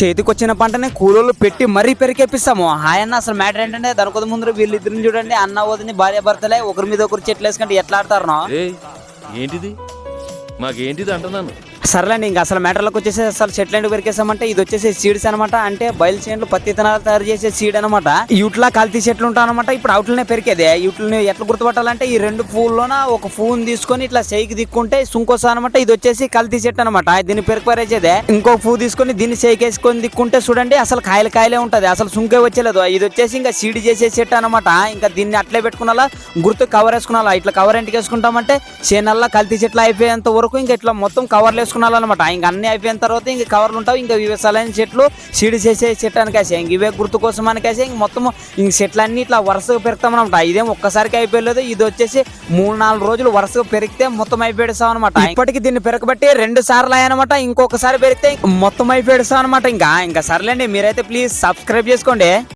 చేతికొచ్చిన పంటని కూలోళ్ళు పెట్టి మరీ పెరికేపిస్తాము. ఆయన అసలు మ్యాటర్ ఏంటంటే దాని కొద్ది ముందు వీళ్ళిద్దరిని చూడండి అన్న వదిని భార్య భర్తలే ఒకరి మీద ఒకరు చెట్లు వేసుకుంటే ఎట్లా ఆడతారు ఏంటిది? మాకేంటిది అంటున్నాను? సర్లేండి ఇంకా అసలు మ్యాటర్లకు వచ్చేసి అసలు చెట్లు ఎందుకు పెరికేసామంటే ఇది వచ్చేసి సీడ్స్ అనమాట అంటే బయలు చేనులు పత్తి విత్తనాలు తయారు చేసే సీడ్ అనమాట ఇట్లా కల్తీ చెట్లు ఉంటాయి అనమాట ఇప్పుడు అవుట్లనే పెరికేదే వీటిని ఎట్లా గుర్తుపట్టాలంటే ఈ రెండు పూల్లోన ఒక పూను తీసుకొని ఇట్లా చేయికి దిక్కుంటే సుంకోసా అనమాట ఇది వచ్చేసి కల్తీ చెట్టు అనమాట దీన్ని పెరికపరేసేదే ఇంకో పువ్వు తీసుకొని దీన్ని చేయికేసుకొని దిక్కుంటే చూడండి అసలు కాయలు కాయలే ఉంటది. అసలు సుంకే వచ్చేలేదు. ఇది వచ్చేసి ఇంకా సీడ్ చేసే చెట్టు అనమాట ఇంకా దీన్ని అట్లే పెట్టుకున్నాలా గుర్తు కవర్ వేసుకున్నాలా. ఇట్లా కవర్ ఎంటికి వేసుకుంటామంటే చేనల్లా కల్తీ చెట్లు అయిపోయేంత వరకు ఇంకా ఇట్లా మొత్తం కవర్లు వేసుకున్నాలన్నమాట ఇంకా అన్ని అయిపోయిన తర్వాత ఇంకా కవర్లు ఉంటావు ఇంకా ఇవి సలైన చెట్లు సీడ్ చేసే చెట్టు అనకేసే ఇంక ఇవే గుర్తు కోసం అనకేసే ఇంక మొత్తం ఇంక చెట్లు అన్ని ఇట్లా వరుసగా పెరుగుతామన్నమాట. ఇదేం ఒక్కసారికి అయిపోయలేదు. ఇది వచ్చేసి మూడు నాలుగు రోజులు వరుసగా పెరిగితే మొత్తం అయిపోయేస్తాం అనమాట ఇప్పటికి దీన్ని పెరగబట్టి రెండు సార్లు అయ్యానమాట ఇంకొకసారి పెరిగితే మొత్తం అయిపోయేస్తాం అనమాట ఇంకా ఇంకా సర్లేండి. మీరైతే ప్లీజ్ సబ్స్క్రైబ్ చేసుకోండి.